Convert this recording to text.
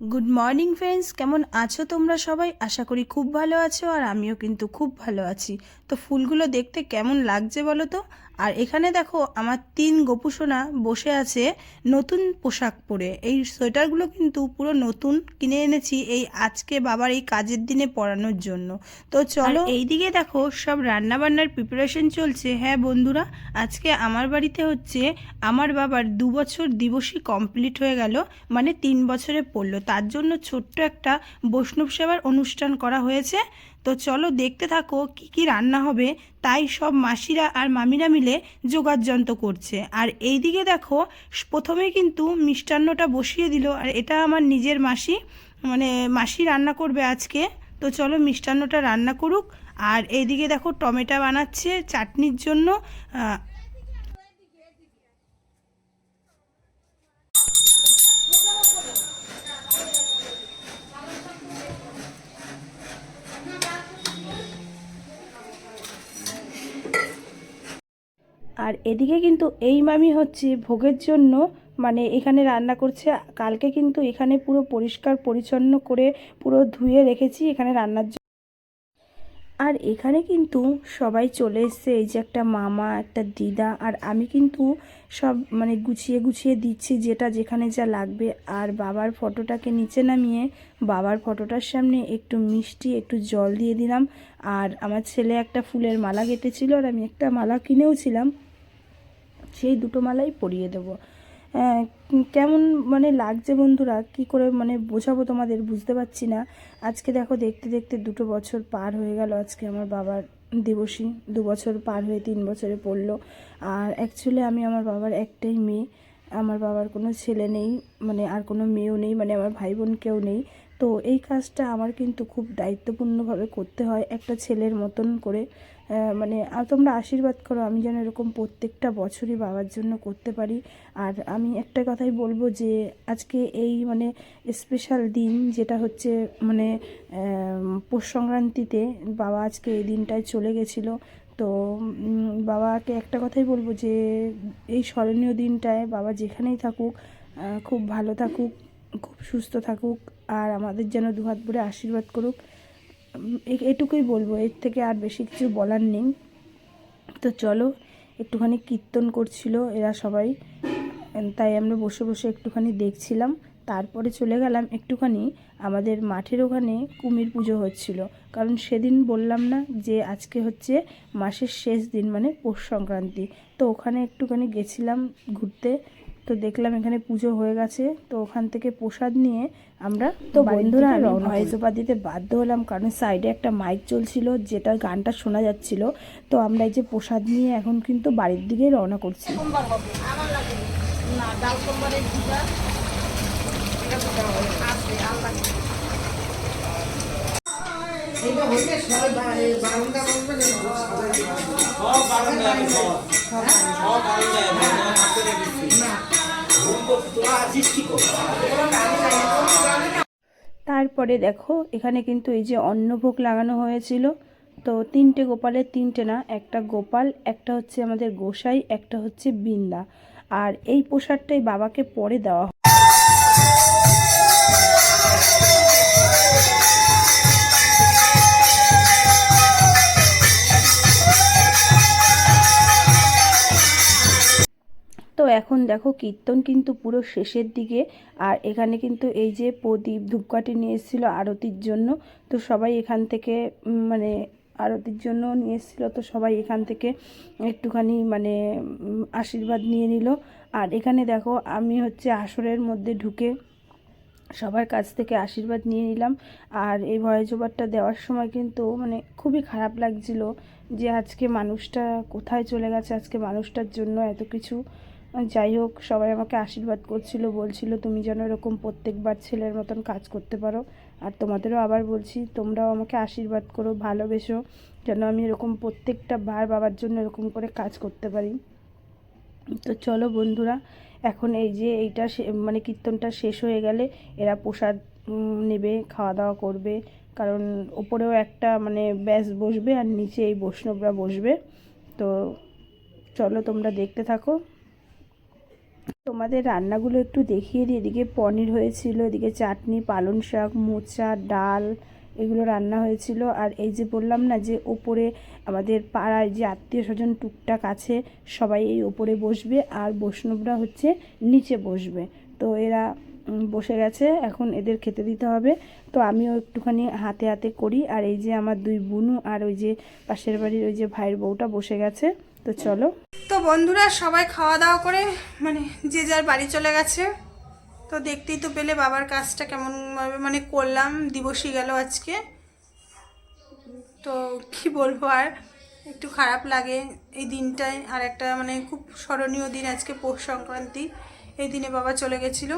Good morning friends কেমন আছো তোমরা সবাই? আশা করি খুব ভালো আছো আর আমিও কিন্তু খুব ভালো আছি। তো ফুলগুলো দেখতে কেমন লাগছে বলো তো? আর এখানে দেখো আমার তিন গোপুসোনা বসে আছে নতুন পোশাক পরে। এই সোয়েটারগুলো কিন্তু পুরো নতুন কিনে এনেছি এই আজকে বাবার এই কাজের দিনে পরানোর জন্য। তো চলো এইদিকে দেখো সব রান্না বান্নার প্রিপারেশন চলছে। হ্যাঁ বন্ধুরা আজকে আমার বাড়িতে হচ্ছে আমার বাবার দু বছর দিবসই কমপ্লিট হয়ে গেল মানে তিন বছরে পড়ল। তার জন্য ছোট্ট একটা বৈষ্ণব সেবার অনুষ্ঠান করা হয়েছে। তো চলো দেখতে থাকো কি কি রান্না হবে। তাই সব মাসিরা আর মামিরা মিলে যোগাযন্ত্র করছে। আর এই দিকে দেখো, প্রথমে কিন্তু মিষ্টান্নটা বসিয়ে দিল। আর এটা আমার নিজের মাসি মানে মাসি রান্না করবে আজকে। তো চলো মিষ্টান্নটা রান্না করুক। আর এইদিকে দেখো টমেটো বানাচ্ছে চাটনির জন্য। আর এদিকে কিন্তু এই মামি হচ্ছে ভোগের জন্য মানে এখানে রান্না করছে। কালকে কিন্তু এখানে পুরো পরিষ্কার পরিচ্ছন্ন করে পুরো ধুয়ে রেখেছি এখানে রান্নার জন্য। আর এখানে কিন্তু সবাই চলে এসছে, এই যে একটা মামা, একটা দিদা, আর আমি কিন্তু সব মানে গুছিয়ে গুছিয়ে দিচ্ছি যেটা যেখানে যা লাগবে। আর বাবার ফটোটাকে নিচে নামিয়ে বাবার ফটোটার সামনে একটু মিষ্টি, একটু জল দিয়ে দিলাম। আর আমার ছেলে একটা ফুলের মালা কেটেছিল আর আমি একটা মালা কিনেও ছিলাম। সেই দুটো মালাই পরিয়ে দেবো। আহ, কেমন মানে লাগছে বন্ধুরা? কি করে মানে বোঝাবো তোমাদের? বুঝতে পারছি না। আজকে দেখো দেখতে দেখতে দুটো বছর পার হয়ে গেল আজকে আমার বাবার দিবসী। দু বছর পার হয়ে তিন বছরে পড়ল। আর অ্যাকচুয়ালি আমি আমার বাবার একটাই মেয়ে। আমার বাবার কোনো ছেলে নেই মানে আর কোনো মেয়েও নেই মানে আমার ভাই বোন কেউ নেই। তো এই কাজটা আমার কিন্তু খুব দায়িত্বপূর্ণভাবে করতে হয় একটা ছেলের মতন করে। মানে তোমরা আশীর্বাদ করো, আমি যেন এরকম প্রত্যেকটা বছরই বাবার জন্য করতে পারি। আর আমি একটা কথাই বলব যে, আজকে এই মানে স্পেশাল দিন যেটা হচ্ছে মানে পৌষ সংক্রান্তিতে বাবা আজকে এই দিনটায় চলে গেছিল। তো বাবাকে একটা কথাই বলব যে, এই স্মরণীয় দিনটায় বাবা যেখানেই থাকুক খুব ভালো থাকুক, খুব সুস্থ থাকুক, আর আমাদের যেন দুহাত ভরে আশীর্বাদ করুক। এটুকুই বলব, এর থেকে আর বেশি কিছু বলার নেই। তো চলো, একটুখানি কীর্তন করছিল এরা সবাই তাই আমরা বসে বসে একটুখানি দেখছিলাম। তারপরে চলে গেলাম একটুখানি আমাদের মাঠের ওখানে কুমির পুজো হচ্ছিল। কারণ সেদিন বললাম না যে আজকে হচ্ছে মাসের শেষ দিন মানে পৌষ সংক্রান্তি। তো ওখানে একটুখানি গেছিলাম ঘুরতে তো দেখলাম এখানে পুজো হয়ে গেছে তো ওখান থেকে প্রসাদ নিয়ে আমরা তো বন্ধুরা ভয়েস ওভার দিতে বাধ্য হলাম কারণ সাইডে একটা মাইক চলছিল যেটা গানটা শোনা যাচ্ছিল তো আমরা এই যে প্রসাদ নিয়ে এখন কিন্তু বাড়ির দিকেই রওনা করছি। তারপরে দেখো, এখানে কিন্তু এই যে অন্নভোগ লাগানো হয়েছিল। তো তিনটে গোপালের তিনটে না, একটা গোপাল, একটা হচ্ছে আমাদের গোসাই, একটা হচ্ছে বিন্দা। আর এই পোশাকটাই বাবাকে পরে দেওয়া এখন দেখো কীর্তন কিন্তু পুরো শেষের দিকে, আর এখানে কিন্তু এই যে প্রদীপ ধূপকাঠি নিয়ে এসেছিল আরতির জন্য, তো সবাই এখান থেকে মানে আরতির জন্য নিয়ে এসেছিল, তো সবাই এখান থেকে একটুখানি মানে আশীর্বাদ নিয়ে নিল। আর এখানে দেখো আমি হচ্ছে আসরের মধ্যে ঢুকে সবার কাছ থেকে আশীর্বাদ নিয়ে নিলাম। আর এই ভয়েস দেওয়ার সময় কিন্তু মানে খুবই খারাপ লাগছিল যে আজকে মানুষটা কোথায় চলে গেছে, আজকে মানুষটার জন্য এত কিছু যাই হোক, সবাই আমাকে আশীর্বাদ করছিল, বলছিল তুমি যেন এরকম প্রত্যেকবার ছেলের মতন কাজ করতে পারো। আর তোমাদেরও আবার বলছি, তোমরাও আমাকে আশীর্বাদ করো, ভালোবেসো, যেন আমি এরকম প্রত্যেকটা বার বাবার জন্য এরকম করে কাজ করতে পারি। তো চলো বন্ধুরা, এখন এই যে এইটা মানে কীর্তনটা শেষ হয়ে গেলে এরা প্রসাদ নেবে খাওয়া দাওয়া করবে। কারণ ওপরেও একটা মানে ব্যাস বসবে আর নিচে এই বৈষ্ণবরা বসবে। তো চলো তোমরা দেখতে থাকো। তোমাদের রান্নাগুলো একটু দেখিয়ে দিই। এদিকে পনির হয়েছিল, এদিকে চাটনি, পালং শাক, মোচা, ডাল, এগুলো রান্না হয়েছিল। আর এই যে বললাম না যে ওপরে আমাদের পাড়ায় যে আত্মীয় স্বজন টুকটাক আছে, সবাই এই ওপরে বসবে আর বৈষ্ণবরা হচ্ছে নিচে বসবে। তো এরা বসে গেছে, এখন এদের খেতে দিতে হবে। তো আমিও একটুখানি হাতে হাতে করি। আর এই যে আমার দুই বুনু আর ওই যে পাশের বাড়ির ওই যে ভাইয়ের বউটা বসে গেছে। তো চলো। তো বন্ধুরা সবাই খাওয়া দাওয়া করে মানে যে যার বাড়ি চলে গেছে। তো দেখতেই তো পেলে বাবার কাজটা কেমনভাবে মানে করলাম, দিবসই গেল আজকে। তো কি বলব আর, একটু খারাপ লাগে এই দিনটায়। আর একটা মানে খুব স্মরণীয় দিন আজকে পৌষ সংক্রান্তি, এই দিনে বাবা চলে গেছিল।